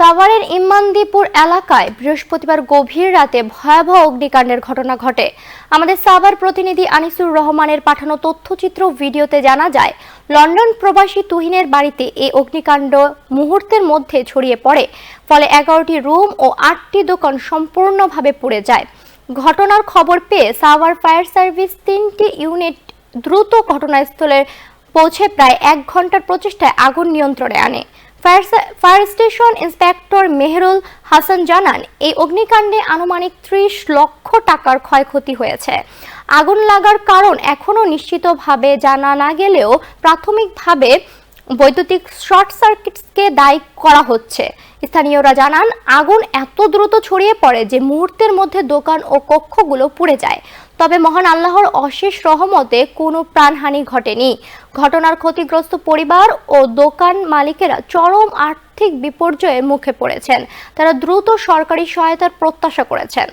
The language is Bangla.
সাভারের ইমানদীপুর এলাকায় বৃহস্পতিবার গভীর রাতে ভয়াবহ অগ্নিকাণ্ডের ঘটনা ঘটে। আমাদের সাভার প্রতিনিধি আনিসুর রহমানের পাঠানো তথ্যচিত্র ভিডিওতে জানা যায়, লন্ডন প্রবাসী তুহিনের বাড়িতে এই অগ্নিকাণ্ড মুহূর্তের মধ্যে ছড়িয়ে পড়ে। ফলে এগারোটি রুম ও আটটি দোকান সম্পূর্ণভাবে পুড়ে যায়। ঘটনার খবর পেয়ে সাভার ফায়ার সার্ভিস তিনটি ইউনিট দ্রুত ঘটনাস্থলে পৌঁছে প্রায় এক ঘণ্টার প্রচেষ্টায় আগুন নিয়ন্ত্রণে আনে। Fire station inspector Mehrul Hasan জানান, এই অগ্নিকাণ্ডে আনুমানিক ত্রিশ লক্ষ টাকার ক্ষয়ক্ষতি হয়েছে। আগুন লাগার কারণ এখনও নিশ্চিতভাবে জানা না গেলেও প্রাথমিকভাবে বৈদ্যুতিক শর্ট সার্কিটকে দায়ী করা হচ্ছে। স্থানীয়রা জানান, আগুন এত দ্রুত ছড়িয়ে পড়ে যে মুহূর্তের মধ্যে দোকান ও কক্ষগুলো পুড়ে যায়। তবে মহান আল্লাহর অশেষ রহমতে কোনো প্রাণহানি ঘটেনি। ঘটনার ক্ষতিগ্রস্ত পরিবার ও দোকান মালিকেরা চরম আর্থিক বিপর্যয়ের মুখে পড়েছেন। তারা দ্রুত সরকারি সহায়তার প্রত্যাশা করেছেন।